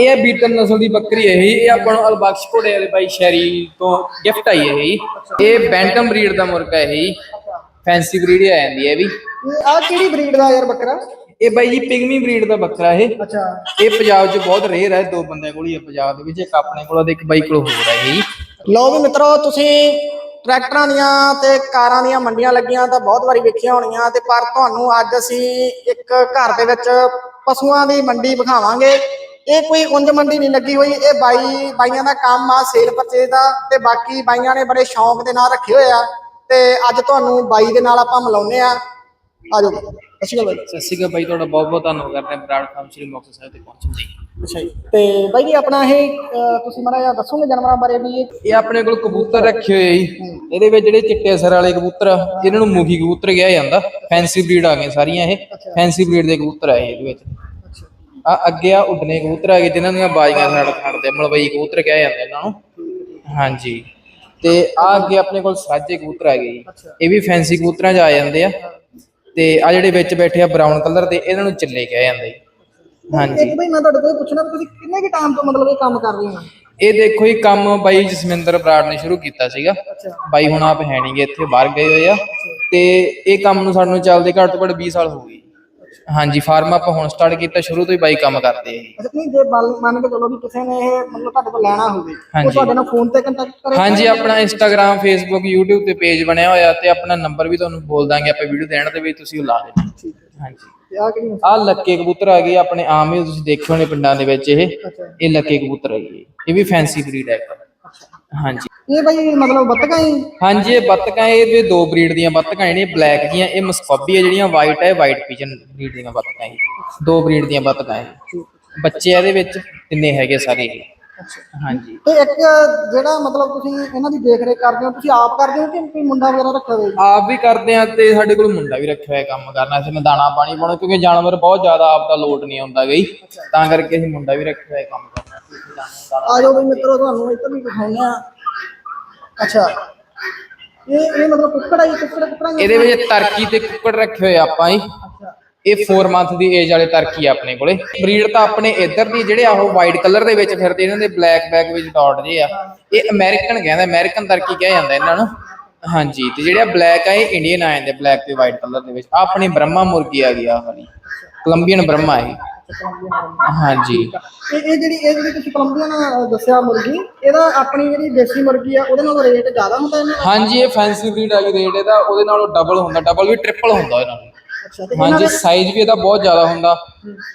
ਇਹ ਹੈ ਬੀਟਨ ਨਸਲ ਦੀ ਬੱਕਰੀ ਹੈ ਇਹ ਇਹ ਆਪਾਂ ਨੂੰ ਅਲਬਖਸ਼ ਘੋੜੇ ਵਾਲੇ ਬਾਈ ਸ਼ੈਰੀ ਤੋਂ ਗਿਫਟ ਆਈ ਹੈ ਇਹ ਇਹ ਬੈਂਟਮ ਬਰੀਡ ਦਾ ਮੁਰਗਾ ਹੈ ਇਹ ਫੈਂਸੀ ਬਰੀਡ ਆ ਜਾਂਦੀ ਹੈ ਵੀ। ਆ ਕਿਹੜੀ ਬਰੀਡ ਦਾ ਯਾਰ ਬੱਕਰਾ? ਇਹ ਬਾਈ ਜੀ ਪਿਗਮੀ ਬਰੀਡ ਦਾ ਬੱਕਰਾ ਇਹ। ਅੱਛਾ। ਇਹ ਪੰਜਾਬ 'ਚ ਬਹੁਤ ਰੇਅਰ ਹੈ। ਦੋ ਬੰਦਿਆਂ ਕੋਲ ਹੀ ਹੈ ਪੰਜਾਬ ਦੇ ਵਿੱਚ ਇੱਕ ਆਪਣੇ ਕੋਲ ਤੇ ਇੱਕ ਬਾਈ ਕੋਲ ਹੋਰ ਹੈ ਲਓ ਵੀ ਮਿੱਤਰੋ ਤੁਸੀਂ ਟਰੈਕਟਰਾਂ ਦੀਆਂ ਤੇ ਕਾਰਾਂ ਦੀਆਂ ਮੰਡੀਆਂ ਲੱਗੀਆਂ ਤਾਂ ਬਹੁਤ ਵਾਰੀ ਵੇਖੀਆਂ ਹੋਣੀਆਂ ਤੇ ਪਰ ਤੁਹਾਨੂੰ ਅੱਜ ਅਸੀਂ ਇੱਕ ਘਰ ਦੇ ਵਿੱਚ ਪਸ਼ੂਆਂ ਦੀ ਮੰਡੀ ਵਿਖਾਵਾਂਗੇ। ਇਹ ਕੋਈ ਉਂਝ ਮੰਡੀ ਨਹੀਂ ਲੱਗੀ ਹੋਈ। ਇਹ ਬਾਈ ਬਾਈਆਂ ਦਾ ਕੰਮ ਆ ਸੇਲ ਪਰਚੇਜ ਦਾ ਤੇ ਬਾਕੀ ਬਾਈਆਂ ਨੇ ਬੜੇ ਸ਼ੌਂਕ ਦੇ ਨਾਲ ਰੱਖੇ ਹੋਏ ਆ। ਤੇ ਅੱਜ ਤੁਹਾਨੂੰ ਬਾਈ ਦੇ ਨਾਲ ਆਪਾਂ ਮਿਲਾਉਂਦੇ ਆ। ਆਜੋ ਅਸੀਂ ਬਾਈ। ਸਤਿ ਸ਼੍ਰੀ ਅਕਾਲ ਬਾਈ। ਤੁਹਾਡਾ ਬਹੁਤ ਬਹੁਤ ਧੰਨਵਾਦ ਕਰਦੇ ਹਾਂ ਬਰਾੜ ਫਾਰਮ ਸ਼੍ਰੀ ਮੁਕਤਸਰ ਸਾਹਿਬ ਤੇ ਪਹੁੰਚਣ ਲਈ। ਅੱਛਾ ਜੀ। ਤੇ ਬਾਈ ਜੀ ਆਪਣਾ ਇਹ ਤੁਸੀਂ ਮਾੜਾ ਜਿਹਾ ਦੱਸੋਗੇ ਜਾਨਵਰਾਂ ਬਾਰੇ ਵੀ? ਇਹ ਆਪਣੇ ਕੋਲ ਕਬੂਤਰ ਰੱਖੇ ਹੋਏ ਜੀ। ਇਹਦੇ ਵਿੱਚ ਜਿਹੜੇ ਚਿੱਟੇ ਅਸਰ ਵਾਲੇ ਕਬੂਤਰ ਆ, ਇਹਨਾਂ ਨੂੰ ਮੁਖੀ ਕਬੂਤਰ ਕਿਹਾ ਜਾਂਦਾ। ਫੈਂਸੀ ਬਰੀਡ ਆ ਗਏ ਸਾਰੀਆਂ ਇਹ। ਫੈਂਸੀ ਬਰੀਡ ਦੇ ਕਬੂਤਰ ਆ ਇਹ ਇਹਦੇ ਵਿੱਚ। ਆ ਅੱਗੇ ਆ ਉੱਡਣੇ ਕਬੂਤਰ ਆ ਗਏ ਜਿਨ੍ਹਾਂ ਦੀਆਂ ਬਾਜ਼ੀਆਂ ਛੱਡ ਛੱਡਦੇ ਮਲਵਈ ਕਬੂਤਰ ਕਿਹਾ ਜਾਂਦਾ ਇਹਨਾਂ ਨੂੰ। ਹਾਂਜੀ। ਤੇ ਆ ਅੱਗੇ ਆਪਣੇ ਕੋਲ ਸਾਜੇ ਕਬੂਤਰ ਆ ਗਏ ਜੀ ਇਹ ਵੀ ਫੈਂਸੀ ਕਬੂਤਰਾਂ 'ਚ ਆ ਜਾਂਦੇ ਆ। ਤੇ ਆ ਜਿਹੜੇ ਵਿੱਚ ਬੈਠੇ ਆ ਬਰਾਊਨ ਕਲਰ ਦੇ ਇਹਨਾਂ ਨੂੰ ਚੱਲੇ ਕਿਹਾ ਜਾਂਦਾ ਜੀ। ਹਾਂਜੀ। ਇੱਕ ਬਈ ਮੈਂ ਤੁਹਾਡੇ ਕੋਲ ਇਹ ਪੁੱਛਣਾ ਤੁਸੀਂ ਕਿੰਨੇ ਕੁ ਟਾਈਮ ਤੋਂ ਮਤਲਬ ਇਹ ਕੰਮ ਕਰ ਰਹੇ ਹੋ? ਇਹ ਦੇਖੋ ਹੀ ਕੰਮ ਬਾਈ ਜਸਮਿੰਦਰ ਬਰਾੜ ਨੇ ਸ਼ੁਰੂ ਕੀਤਾ ਸੀਗਾ। ਬਾਈ ਹੁਣ ਆਪ ਹੈ ਨਹੀਂਗੇ ਇੱਥੇ ਬਾਹਰ ਗਏ ਹੋਏ ਆ। ਤੇ ਇਹ ਕੰਮ ਨੂੰ ਸਾਨੂੰ ਚੱਲਦੇ ਘੱਟ ਤੋਂ ਘੱਟ 20 ਸਾਲ ਹੋ ਗਏ ਹਾਂਜੀ ਫਾਰਮ ਆਪਾਂ ਹੁਣ ਸਟਾਰਟ ਕੀਤਾ ਸ਼ੁਰੂ ਤੋਂ ਹੀ ਬਾਈ ਕੰਮ ਕਰਦੇ ਆ ਅੱਛਾ ਨਹੀਂ ਜੇ ਬਲ- ਮੰਨ ਕੇ ਚਲੋ ਵੀ ਕਿਸੇ ਨੇ ਇਹ ਮਤਲਬ ਤੁਹਾਡੇ ਕੋਲ ਲੈਣਾ ਹੋਵੇ ਉਹ ਹਾਂਜੀ। ਤੁਹਾਡੇ ਨਾਲ ਫੋਨ ਤੇ ਕੰਟੈਕਟ ਕਰੇ? ਹਾਂਜੀ ਆਪਣਾ ਇੰਸਟਾਗ੍ਰam ਫੇਸਬੁੱਕ YouTube ਤੇ ਪੇਜ ਬਣਿਆ ਹੋਇਆ ਤੇ ਆਪਣਾ ਨੰਬਰ ਵੀ ਤੁਹਾਨੂੰ ਬੋਲ ਦਾਂਗੇ ਆਪਾਂ ਵੀਡੀਓ ਦੇਣ ਦੇ ਵਿੱਚ ਤੁਸੀਂ ਉਹ ਲਾ ਦੇਣਾ ਹਾਂਜੀ। ਤੇ ਆ ਕਿਹੜੀ ਆਹ ਲੱਕੇ ਕਬੂਤਰ ਆ ਗਏ ਆਪਣੇ ਆਮ ਹੀ ਤੁਸੀਂ ਦੇਖੇ ਹੋਣੇ ਪਿੰਡਾਂ ਦੇ ਵਿੱਚ ਇਹ। ਅੱਛਾ। ਇਹ ਲੱਕੇ ਕਬੂਤਰ ਹੈਗੇ ਇਹ ਵੀ ਫੈਂਸੀ ਬਰੀਡ ਹੈ ਇੱਕ। ਹਾਂਜੀ। ਇਹ ਬਈ ਮਤਲਬ ਬੱਤਕਾਂ ਹੀ? ਹਾਂਜੀ ਇਹ ਬੱਤਕਾਂ ਇਹ ਦੋ ਬਰੀਡ ਦੀਆਂ ਬੱਤਕਾਂ ਜਿਹੜੀਆਂ ਬਲੈਕ ਦੀਆਂ ਇਹ ਮਸਕੋਬੀ ਹੈ ਜਿਹੜੀਆਂ ਵਾਈਟ ਹੈ ਵਾਈਟ ਪੀਜਨ ਬਰੀਡ ਦੀਆਂ ਬੱਤਕਾਂ ਇਹ। ਦੋ ਬਰੀਡ ਦੀਆਂ ਬੱਤਕਾਂ ਇਹ। ਬੱਚੇ ਇਹਦੇ ਵਿੱਚ ਤਿੰਨੇ ਹੈਗੇ ਸਾਰੇ ਇਹ। ਹਾਂਜੀ। ਤੇ ਇੱਕ ਜਿਹੜਾ ਮਤਲਬ ਤੁਸੀਂ ਇਹਨਾਂ ਦੀ ਦੇਖ ਰੇਖ ਕਰਦੇ ਹੋ ਤੁਸੀਂ ਆਪ ਕਰਦੇ ਹੋ ਕਿ ਕੋਈ ਮੁੰਡਾ ਵਗੈਰਾ ਰੱਖਿਆ ਹੋਇਆ? ਆਪ ਵੀ ਕਰਦੇ ਆ ਤੇ ਸਾਡੇ ਕੋਲ ਮੁੰਡਾ ਵੀ ਰੱਖਿਆ ਹੋਇਆ ਕੰਮ ਕਰਨਾ ਅਸੀਂ ਨੇ ਦਾਣਾ ਪਾਣੀ ਪਾਉਣਾ ਕਿਉਂਕਿ ਜਾਨਵਰ ਬਹੁਤ ਜ਼ਿਆਦਾ ਆਪ ਦਾ ਲੋਡ ਨਹੀਂ ਆਉਂਦਾ ਗਈ। ਤਾਂ ਕਰਕੇ ਅਸੀਂ ਮੁੰਡਾ ਵੀ ਰੱਖਿਆ ਹੋਇਆ ਕੰਮ ਕਰਨਾ ਆ ਜਾਓ ਬਈ ਮਿੱਤਰੋ ਤੁਹਾਨੂੰ ਇੱਧਰ ਵੀ ਦਿਖਾਉਂਦੇ ਆ ਅੱਛਾ। ਇਹ ਇਹ ਮਤਲਬ ਕੁੱਕੜ ਆ ਜੀ ਕੁੱਕੜ ਕੁੱਕੜਾਂ ਇਹਦੇ ਵਿੱਚ ਟਰਕੀ ਤੇ ਕੁੱਕੜ ਰੱਖੇ ਹੋਏ ਆਪਾਂ ਹੀ ਇਹ 4 ਮੰਥ ਦੀ ਏਜ ਵਾਲੇ ਟਰਕੀ ਆ ਆਪਣੇ ਕੋਲੇ। ਬਰੀਡ ਤਾਂ ਆਪਣੇ ਇੱਧਰ ਦੀ ਜਿਹੜੇ ਆ ਉਹ ਵਾਈਟ ਕਲਰ ਦੇ ਵਿੱਚ ਫਿਰਦੇ ਇਹਨਾਂ ਦੇ ਬਲੈਕ ਬੈਕ ਵਿੱਚ ਡਾਟ ਜੇ ਆ। ਇਹ ਅਮਰੀਕਨ ਕਹਿੰਦਾ ਅਮਰੀਕਨ ਟਰਕੀ ਕਿਹਾ ਜਾਂਦਾ ਇਹਨਾਂ ਨੂੰ। ਹਾਂਜੀ ਤੇ ਜਿਹੜੇ ਬਲੈਕ ਆ ਇਹ ਇੰਡੀਅਨ ਆ ਜਾਂਦੇ ਬਲੈਕ ਤੇ ਵਾਈਟ ਕਲਰ ਦੇ ਵਿੱਚ। ਆਹ ਆਪਣੀ ਬ੍ਰਹਮਾ ਮੁਰਗੀ ਆ ਗਈ ਆ ਵਾਲੀ। ਕੋਲੰਬੀਅਨ ਬ੍ਰਹਮਾ ਇਹ ਹਾਂਜੀ। ਇਹ ਇਹ ਜਿਹੜੀ ਇਹ ਜਿਹੜੀ ਤੁਸੀਂ ਕੋਲੰਬੀਅਨ ਦੱਸਿਆ ਮੁਰਗੀ ਇਹਦਾ ਆਪਣੀ ਜਿਹੜੀ ਦੇਸੀ ਮੁਰਗੀ ਆ ਉਹਦੇ ਨਾਲੋਂ ਰੇਟ ਜ਼ਿਆਦਾ ਹੁੰਦਾ ਇਹਨਾਂ ਦਾ ਹਾਂਜੀ ਇਹ ਫੈਂਸੀ ਬਰੀਡ ਆ ਗਈ ਰੇਟ ਇਹਦਾ ਉਹਦੇ ਨਾਲੋਂ ਡਬਲ ਹੁੰਦਾ ਡਬਲ ਵੀ ਟ੍ਰਿਪਲ ਹੁੰਦਾ ਇਹਨਾਂ ਨੂੰ ਅੱਛਾ ਤੇ ਹਾਂਜੀ ਸਾਈਜ਼ ਵੀ ਇਹਦਾ ਬਹੁਤ ਜ਼ਿਆਦਾ ਹੁੰਦਾ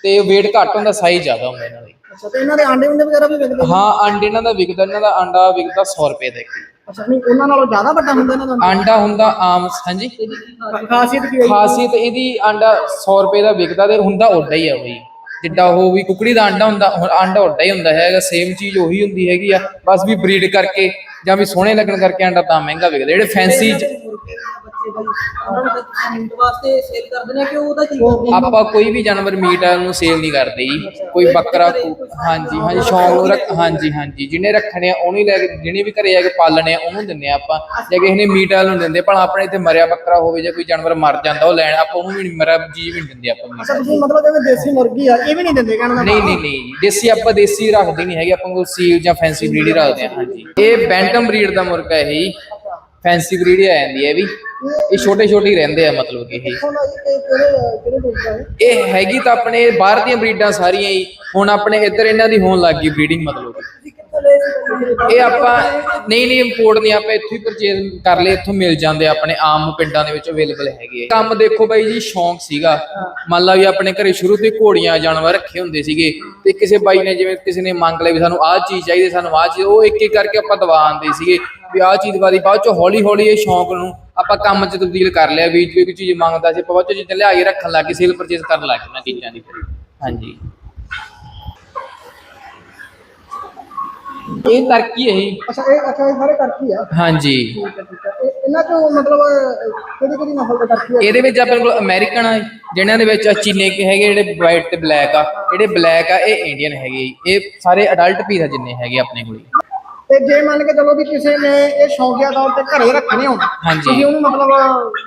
ਤੇ weight ਘੱਟ ਹੁੰਦਾ ਸਾਈਜ਼ ਜ਼ਿਆਦਾ ਹੁੰਦਾ ਇਹਨਾਂ ਦਾ। ਅੱਛਾ ਤੇ ਇਹਨਾਂ ਦੇ ਆਂਡੇ ਉਂਡੇ ਵਗੈਰਾ ਵੀ ਵਿਕਦੇ ਨੇ? ਹਾਂ ਅੰਡੇ ਇਹਨਾਂ ਦਾ ਵਿਕਦਾ ਇਹਨਾਂ ਦਾ ਅੰਡਾ ਵਿਕਦਾ 100 ਰੁਪਏ ਦਾ ਇੱਕ। ਅੱਛਾ ਨਹੀਂ ਉਹਨਾਂ ਨਾਲੋਂ ਜ਼ਿਆਦਾ ਵੱਡਾ ਹੁੰਦਾ ਇਹਨਾਂ ਦਾ? ਅੰਡਾ ਹੁੰਦਾ ਆਮ ਹਾਂਜੀ। ਖਾਸੀਅਤ ਕੀ ਹੈ ਜੀ? ਖਾਸੀਅਤ ਇਹਦੀ ਅੰਡਾ 100 ਰੁਪਏ ਦਾ ਵਿਕਦਾ ਤੇ ਹੁੰਦਾ ਓਡਾ ਹੀ ਆ ਬਈ। ਜਿੱਡਾ ਉਹ ਵੀ ਕੁਕੜੀ ਦਾ ਅੰਡਾ ਹੁੰਦਾ, ਹੁਣ ਅੰਡਾ ਓਡਾ ਹੀ ਹੁੰਦਾ ਹੈਗਾ ਸੇਮ ਚੀਜ਼ ਉਹੀ ਹੁੰਦੀ ਹੈਗੀ ਆ, ਬਸ ਵੀ ਬਰੀਡ ਕਰਕੇ ਜਾਂ ਵੀ ਸੋਹਣੇ ਲੱਗਣ ਕਰਕੇ ਅੰਡਾ ਤਾਂ ਮਹਿੰਗਾ ਵਿਕਦਾ, ਜਿਹੜੇ ਫੈਂਸੀ ਬੱਚੇ ਬਾਈ ਉਹਨਾਂ ਨੂੰ ਤਾਂ ਮੀਟ ਵਾਸਤੇ ਸੇਲ ਕਰਦੇ ਨੇ ਕਿ ਉਹਦਾ ਕੀ ਕਰਦੇ ਆਪਾਂ ਕੋਈ ਵੀ ਜਾਨਵਰ ਮੀਟ ਆ ਉਹਨੂੰ ਸੇਲ ਨਹੀਂ ਕਰਦੇ ਜੀ। ਕੋਈ ਬੱਕਰਾ ਕੋ- ਹਾਂਜੀ ਹਾਂਜੀ ਸ਼ੌਂਕ ਨੂੰ ਰੱਖ ਹਾਂਜੀ ਹਾਂਜੀ ਜਿਹਨੇ ਰੱਖਣੇ ਆ ਉਹਨੂੰ ਹੀ ਲੈ ਕੇ ਜਿਹਨੇ ਵੀ ਘਰੇ ਆ ਕੇ ਪਾਲਣੇ ਆ ਉਹਨੂੰ ਦਿੰਨੇ ਆ ਆਪਾਂ। ਜੇ ਕਿਸੇ ਨੇ ਮੀਟ ਵਾਲ ਨੂੰ ਦਿੰਦੇ ਭਲਾ ਆਪਣੇ ਇੱਥੇ ਮਰਿਆ ਬੱਕਰਾ ਹੋਵੇ ਜਾਂ ਕੋਈ ਜਾਨਵਰ ਮਰ ਜਾਂਦਾ ਉਹ ਲੈਣ ਆਪਾਂ ਉਹਨੂੰ ਵੀ ਨਹੀਂ ਮਰਿਆ ਜੀਵ ਵੀ ਨਹੀਂ ਦਿੰਦੇ ਆਪਾਂ meat। ਅੱਛਾ ਤੁਸੀਂ ਮਤਲਬ ਜਿਵੇਂ ਦੇਸੀ ਮੁਰਗੀ ਆ ਇਹ ਵੀ ਨਹੀਂ ਦਿੰਦੇ ਕਹਿਣ ਦਾ ਨਹੀਂ ਨਹੀਂ ਨਹੀਂ ਦੇਸੀ ਆਪਾਂ ਦੇਸੀ ਰੱਖਦੇ ਨਹੀਂ ਹੈਗੇ ਆਪਾਂ ਕੋਲ ਸੀਲ ਜਾਂ ਫੈਂਸੀ ਬਰੀਡ ਹੀ ਰੱਖਦੇ ਆ ਹਾਂਜੀ। ਇਹ ਬੈਂਟਮ ਬਰੀਡ ਦਾ ਮੁਰਗਾ ਇਹ ਜੀ। ਫੈਂਸੀ ਬਰੀਡ ਹੀ ਆ ਜਾਂਦੀ ਹੈ ਇਹ ਵੀ। ਇਹ ਛੋਟੇ ਛੋਟੇ ਹੀ ਰਹਿੰਦੇ ਆ ਮਤਲਬ ਕਿ ਇਹ ਇਹ ਹੈਗੀ ਤਾਂ ਆਪਣੇ ਬਾਹਰ ਦੀਆਂ ਬਰੀਡਾਂ ਸਾਰੀਆਂ ਹੀ ਹੁਣ ਆਪਣੇ ਇੱਧਰ ਇਹਨਾਂ ਦੀ ਹੋਣ ਲੱਗ ਗਈ ਬਰੀਡਿੰਗ ਮਤਲਬ ਕਿ। ਇਹ ਆਪਾਂ ਨਹੀਂ ਨਹੀਂ ਇੰਪੋਰਟ ਨਹੀਂ, ਆਪਾਂ ਇੱਥੋਂ ਹੀ ਪਰਚੇਜ਼ ਕਰ ਲਏ, ਇੱਥੋਂ ਮਿਲ ਜਾਂਦੇ ਆਪਣੇ ਆਮ ਪਿੰਡਾਂ ਦੇ ਵਿੱਚ ਅਵੇਲੇਬਲ ਹੈਗੇ ਕੰਮ ਦੇਖੋ ਬਾਈ ਜੀ, ਸ਼ੌਂਕ ਸੀਗਾ। ਮੰਨ ਲਾ ਵੀ ਆਪਣੇ ਘਰੇ ਸ਼ੁਰੂ ਤੋਂ ਘੋੜੀਆਂ, ਜਾਨਵਰ ਰੱਖੇ ਹੁੰਦੇ ਸੀਗੇ ਤੇ ਕਿਸੇ ਬਾਈ ਨੇ ਜਿਵੇਂ ਕਿਸੇ ਨੇ ਮੰਗ ਲਿਆ ਵੀ ਸਾਨੂੰ ਆਹ ਚੀਜ਼ ਚਾਹੀਦੀ, ਸਾਨੂੰ ਆਹ ਚੀਜ਼, ਉਹ ਇੱਕ ਇੱਕ ਕਰਕੇ ਆਪਾਂ ਦਵਾ ਆਂਦੇ ਸੀਗੇ ਵੀ ਆਹ ਚੀਜ਼ ਵਾਰੀ ਬਾਅਦ ਚ ਹੌਲੀ ਹੌਲੀ ਇਹ ਸ਼ੌਂਕ ਨੂੰ ਆਪਾਂ ਕੰਮ 'ਚ ਤਬਦੀਲ ਕਰ ਲਿਆ ਵੀ ਕੋਈ ਚੀਜ਼ ਮੰਗਦਾ ਸੀ, ਆਪਾਂ ਬਾਅਦ ਚ ਚੀਜ਼ਾਂ ਲਿਆ ਕੇ ਰੱਖਣ ਲੱਗ ਗਏ ਸੇਲ ਪਰਚੇਸ ਕਰਨ ਲੱਗ ਗਏ ਨਾ ਚੀਜ਼ਾਂ ਦੀ। ਹਾਂਜੀ। ਇਹ ਤਰਕੀ ਹੈ ਜੀ। ਅੱਛਾ ਇਹ ਅੱਛਾ ਇਹ ਸਾਰੇ ਟਰਕੀ ਆ ਹਾਂਜੀ ਠੀਕ ਹੈ ਠੀਕ ਹੈ ਇਹ- ਇਹਨਾਂ ਚੋਂ ਮਤਲਬ ਕਿਹੜੀ ਕਿਹੜੀ ਨਸਲ ਦੇ ਟਰਕੀ ਆ ਇਹਦੇ ਵਿੱਚ ਆਪਣੇ ਕੋਲ ਅਮਰੀਕਨ ਆ ਜਿਨ੍ਹਾਂ ਦੇ ਵਿੱਚ ਚੀਨੇ ਕੇ ਹੈਗੇ ਜਿਹੜੇ ਵਾਈਟ ਤੇ ਬਲੈਕ ਆ ਜਿਹੜੇ ਬਲੈਕ ਆ ਇਹ ਇੰਡੀਅਨ ਹੈਗੇ ਜੀ। ਇਹ ਸਾਰੇ ਅਡਲਟ ਪੀਸ ਆ ਜਿੰਨੇ ਹੈਗੇ ਆਪਣੇ ਕੋਲ ਤੇ ਜੇ ਮੰਨ ਕੇ ਚਲੋ ਵੀ ਕਿਸੇ ਨੇ ਇਹ ਸ਼ੌਕੀਆ ਤੌਰ ਤੇ ਘਰੇ ਰੱਖਣੇ ਹੋਣ ਹਾਂਜੀ। ਤੁਸੀਂ ਉਹਨੂੰ ਮਤਲਬ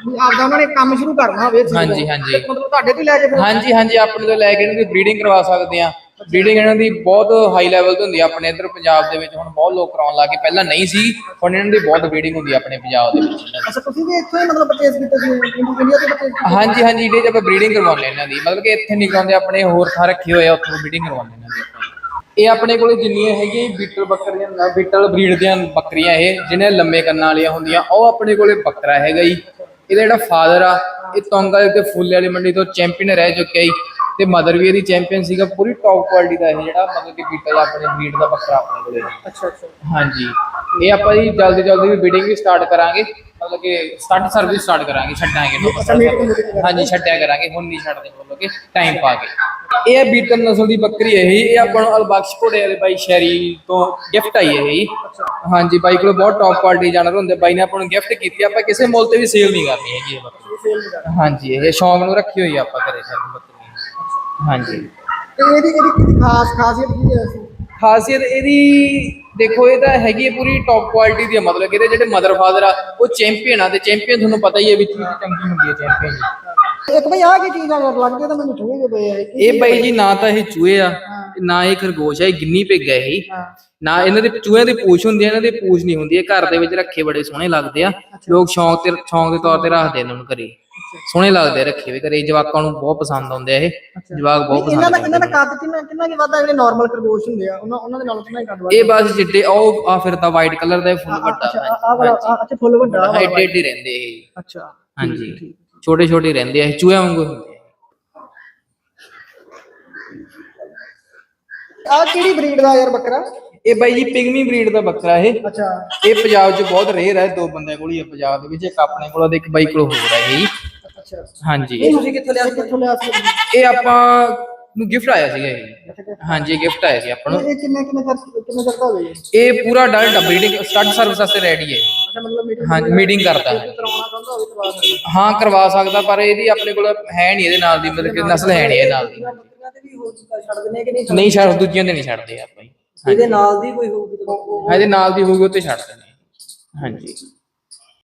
ਵੀ ਆਪਦਾ ਉਹਨਾਂ ਨੇ ਕੰਮ ਸ਼ੁਰੂ ਕਰਨਾ ਹੋਵੇ ਇਸ ਚੀਜ਼ ਦਾ, ਹਾਂਜੀ, ਹਾਂਜੀ। ਤੇ ਮਤਲਬ ਤੁਹਾਡੇ ਤੋਂ ਹੀ ਲੈ ਕੇ ਫਿਰ ਹਾਂਜੀ ਹਾਂਜੀ ਆਪਣੇ ਤੋਂ ਲੈ ਕੇ ਇਹਨਾਂ ਦੀ ਬਰੀਡਿੰਗ ਕਰਵਾ ਸਕਦੇ ਆ ਬਰੀਡਿੰਗ ਇਹਨਾਂ ਦੀ ਬਹੁਤ ਹਾਈ ਲੈਵਲ ਤੇ ਹੁੰਦੀ ਆ। ਆਪਣੇ ਇੱਧਰ ਪੰਜਾਬ ਦੇ ਵਿੱਚ ਹੁਣ ਬਹੁਤ ਲੋਕ ਕਰਾਉਣ ਲੱਗੇ ਪਹਿਲਾਂ ਨਹੀਂ ਸੀ ਹੁਣ ਇਹਨਾਂ ਦੀ ਬਹੁਤ ਬਰੀਡਿੰਗ ਹੁੰਦੀ ਆ ਆਪਣੇ ਪੰਜਾਬ ਦੇ ਵਿੱਚ। ਅੱਛਾ ਤੁਸੀਂ ਵੀ ਇੱਥੋਂ ਹੀ ਮਤਲਬ ਪਰਚੇਸ ਕੀਤਾ ਸੀ ਇੰਡੀਆ ਤੋਂ ਪਰਚੇਸ ਹਾਂਜੀ ਹਾਂਜੀ ਇੰਡੀਆ 'ਚ ਆਪਾਂ ਬਰੀਡਿੰਗ ਕਰਵਾਉਂਦੇ ਇਹਨਾਂ ਦੀ। ਮਤਲਬ ਕਿ ਇੱਥੇ ਨਹੀਂ ਕਰਾਉਂਦੇ ਆਪਣੇ ਹੋਰ ਥਾਂ ਰੱਖੇ ਹੋਏ ਆ ਉੱਥੋਂ ਬਰੀਡਿੰਗ ਕਰਵਾਉਂਦੇ ਇਹਨਾਂ ਦੀ ਇਹ ਆਪਣੇ ਕੋਲੇ ਜਿੰਨੀਆਂ ਹੈਗੀਆਂ ਬੀਟਲ ਬੱਕਰੀਆਂ ਨਾ ਬੀਟਲ ਬਰੀਡ ਦੀਆਂ ਬੱਕਰੀਆਂ ਇਹ ਜਿਹਨੇ ਲੰਮੇ ਕੰਨਾਂ ਵਾਲੀਆਂ ਹੁੰਦੀਆਂ ਉਹ ਆਪਣੇ ਕੋਲੇ ਬੱਕਰਾ ਹੈਗਾ ਜੀ। ਇਹਦਾ ਜਿਹੜਾ ਫਾਦਰ ਆ ਇਹ ਤੋਂਗਾ ਦੇ ਫੁੱਲੇ ਵਾਲੀ ਮੰਡੀ ਤੋਂ ਚੈਂਪੀਅਨ ਰਹਿ ਚੁੱਕਿਆ ਜੀ। ਤੇ ਮਦਰ ਵੀ ਇਹਦੀ ਚੈਂਪੀਅਨ ਸੀਗਾ ਪੂਰੀ ਟੌਪ ਕੁਆਲਿਟੀ ਦਾ ਇਹ ਜਿਹੜਾ ਮਤਲਬ ਕਿ ਬੀਟਲ ਆਪਣੇ ਬਰੀਡ ਦਾ ਬੱਕਰਾ ਆਪਣੇ ਕੋਲੇ ਅੱਛਾ ਅੱਛਾ। ਹਾਂਜੀ। ਇਹ ਆਪਾਂ ਜੀ ਜਲਦੀ ਜਲਦੀ ਬੀਡਿੰਗ ਵੀ ਸਟਾਰਟ ਕਰਾਂਗੇ। ਮਤਲਬ ਕਿ ਸਟਾਰਟ ਸਰਵਿਸ ਸਟਾਰਟ ਕਰਾਂਗੇ ਛੱਡਾਂਗੇ ਨੂੰ। ਹਾਂਜੀ ਛੱਡਿਆ ਕਰਾਂਗੇ ਹੁਣ ਨਹੀਂ ਛੱਡਦੇ ਮਤਲਬ ਕਿ ਟਾਈਮ ਪਾ ਕੇ। ਇਹ ਬੀਟਲ ਨਸਲ ਦੀ ਬੱਕਰੀ ਹੈ ਇਹ। ਆਪਾਂ ਨੂੰ ਅਲਬਖਸ਼ ਘੋੜੇ ਵਾਲੇ ਬਾਈ ਸ਼ੈਰੀ ਤੋਂ ਗਿਫਟ ਆਈ ਹੈ ਇਹ। ਹਾਂਜੀ ਬਾਈ ਕੋਲ ਬਹੁਤ ਟੌਪ ਕੁਆਲਿਟੀ ਜਾਨਵਰ ਹੁੰਦੇ। ਬਾਈ ਨੇ ਆਪਾਂ ਨੂੰ ਗਿਫਟ ਕੀਤੀ। ਆਪਾਂ ਕਿਸੇ ਮੁੱਲ ਤੇ ਵੀ ਸੇਲ ਨਹੀਂ ਕਰਨੀ ਹੈਗੀ ਇਹ ਬੱਕਰੀ। ਹਾਂਜੀ ਇਹ ਸ਼ੌਂਕ ਨੂੰ ਰੱਖੀ ਹੋਈ ਆਪਾਂ ਘਰੇ ਸਾਡੀ ਬੱਕਰੀ। ਹਾਂਜੀ। ਤੇ ਇਹਦੀ ਇਹਦੀ ਕੀ ਖਾਸ ਖਾਸੀਅਤ ਕੀ ਹੈ ਸੀ ਖਾਸੀਅਤ ਇਹਦੀ ਦੇਖੋ ਇਹ ਤਾਂ ਹੈਗੀ ਹੈ ਪੂਰੀ ਟੌਪ ਕੁਆਲਿਟੀ ਦੀ ਮਤਲਬ ਕਿ ਇਹਦੇ ਜਿਹੜੇ ਮਦਰ ਫਾਦਰ ਆ ਉਹ ਚੈਂਪੀਅਨ ਆ ਤੇ ਚੈਂਪੀਅਨ ਤੁਹਾਨੂੰ ਪਤਾ ਹੀ ਹੈ ਵਿੱਚ ਵਿੱਚ ਚੰਗੀ ਹੁੰਦੀ ਹੈ ਚੈਂਪੀਅਨ ਇੱਕ ਬਈ ਆਹ ਕੀ ਚੀਜ਼ ਆ ਲੱਗਦੇ ਤਾਂ ਮੈਨੂੰ ਠੂਏ ਜਿਹੇ ਪਏ ਆ ਇਹ ਬਾਈ ਜੀ ਨਾ ਤਾਂ ਇਹ ਚੂਹੇ ਆ। ਨਾ ਇਹ ਖਰਗੋਸ਼ ਆ ਇਹ ਗਿੰਨੀ ਪਿਗ ਹੈ ਇਹ। ਹਾਂ। ਨਾ ਇਹਨਾਂ ਦੇ ਚੂਹਿਆਂ ਦੀ ਪੂਛ ਹੁੰਦੀ ਹੈ ਇਹਨਾਂ ਦੀ ਪੂਛ ਨਹੀਂ ਹੁੰਦੀ। ਇਹ ਘਰ ਦੇ ਵਿੱਚ ਰੱਖੇ ਬੜੇ ਸੋਹਣੇ ਲੱਗਦੇ ਆ। ਲੋਕ ਸ਼ੌਂਕ ਤੇ ਸ਼ੌਂਕ ਦੇ ਤੌਰ ਤੇ ਰੱਖਦੇ ਇਹਨਾਂ ਨੂੰ ਘਰੇ। ਸੋਹਣੇ ਲੱਗਦੇ ਰੱਖੇ ਵੀ ਘਰੇ। ਜਵਾਕਾਂ ਨੂੰ ਬਹੁਤ ਪਸੰਦ ਆਉਂਦੇ ਆ ਇਹ। ਜਵਾਕ ਬਹੁਤ ਇਹਨਾਂ ਪਸੰਦ ਦਾ ਇਹਨਾਂ ਦਾ ਕੱਦ ਕਿੰਨਾ ਕਿੰਨਾ ਕੀ ਵੱਧਾ ਜਿਹੜੇ ਨਾਰਮਲ ਖਰਗੋਸ਼ ਹੁੰਦੇ ਆ? ਉਹਨਾਂ ਉਹਨਾਂ ਦੇ ਨਾਲੋਂ ਕਿੰਨਾ ਹੀ ਕੱਦ ਵੱਧਦਾ ਇਹ ਬਸ ਜਿੱਡੇ ਉਹ ਆ ਫਿਰਦਾ ਵਾਈਟ ਕਲਰ ਦਾ ਫੁੱਲ ਵੱਡਾ ਅੱਛਾ ਫੁੱਲ ਵੱਡਾ। ਏਡੇ ਏਡੇ ਰਹਿੰਦੇ ਇਹ। ਅੱਛਾ। ਹਾਂਜੀ। ਛੋਟੇ ਛੋਟੇ ਰਹਿੰਦੇ ਆ ਇਹ ਚੂਹਿਆਂ ਵਾਂਗੂ ਹੁੰਦੇ ਆ ਆਹ ਕਿਹੜੀ ਬਰੀਡ ਦਾ ਯਾਰ ਬੱਕਰਾ? ਇਹ ਬਾਈ ਜੀ ਪਿਗਮੀ ਬਰੀਡ ਦਾ ਬੱਕਰਾ ਇਹ। ਅੱਛਾ। ਇਹ ਪੰਜਾਬ 'ਚ ਬਹੁਤ ਰੇਅਰ ਹੈ ਦੋ ਬੰਦਿਆਂ ਕੋਲ ਹੀ ਹੈ ਪੰਜਾਬ ਦੇ ਵਿੱਚ ਇੱਕ ਆਪਣੇ ਕੋਲ ਤੇ ਇੱਕ ਬਾਈ ਕੋਲ ਹੋਰ ਹੈ ਇਹ। ਅੱਛਾ। ਹਾਂਜੀ। ਇਹ ਤੁਸੀਂ ਕਿੱਥੋਂ ਲਿਆ ਸੀ? ਕਿੱਥੋਂ ਲਿਆ ਸੀ? ਇਹ ਆਪਾਂ ਨੂੰ ਗਿਫਟ ਆਇਆ ਸੀਗਾ ਇਹ। ਹਾਂਜੀ ਗਿਫਟ ਆਇਆ ਸੀ ਆਪਾਂ ਨੂੰ। ਇਹ ਕਿੰਨੇ ਕਿੰਨੇ ਚਿਰ ਕਿੰਨੇ ਚਿਰ ਦਾ ਹੋ ਗਿਆ ਇਹ ਪੂਰਾ ਡਲਟ ਆ ਬਰੀਡਿੰਗ ਸਟੱਡ ਸਰਵਿਸ ਵਾਸਤੇ ਰੈਡੀ ਹੈ ਅੱਛਾ ਮਤਲਬ ਮੀਟਿੰਗ ਹਾਂ ਮੀਟਿੰਗ ਕਰਦਾ। ਹੈ ਕਰਵਾ ਸਕਦਾ। ਹਾਂ ਕਰਵਾ ਸਕਦਾ ਪਰ ਇਹਦੀ ਆਪਣੇ ਕੋਲ ਹੈ ਨਹੀਂ ਇਹਦੇ ਨਾਲ ਦੀ ਮਤਲਬ ਕਿ ਨਸਲ ਹੈ ਨਹੀਂ ਇਹ ਨਾਲ ਦੀ। ਤੇ ਵੀ ਹੋ ਛੱਡ ਦਿੰਦੇ ਕਿ ਨਹੀਂ ਨਹੀਂ ਛੱਡ ਦੂਜੀਆਂ ਤੇ ਨਹੀਂ ਛੱਡਦੇ ਆਪਾਂ ਜੀ। ਇਹਦੇ ਨਾਲ ਦੀ ਕੋਈ ਹੋਊਗੀ ਤਾਂ ਇਹਦੇ ਨਾਲ ਦੀ ਹੋਊਗੀ ਉਹ ਤੇ ਛੱਡ ਦਿੰਦੇ ਹਾਂ। ਹਾਂਜੀ।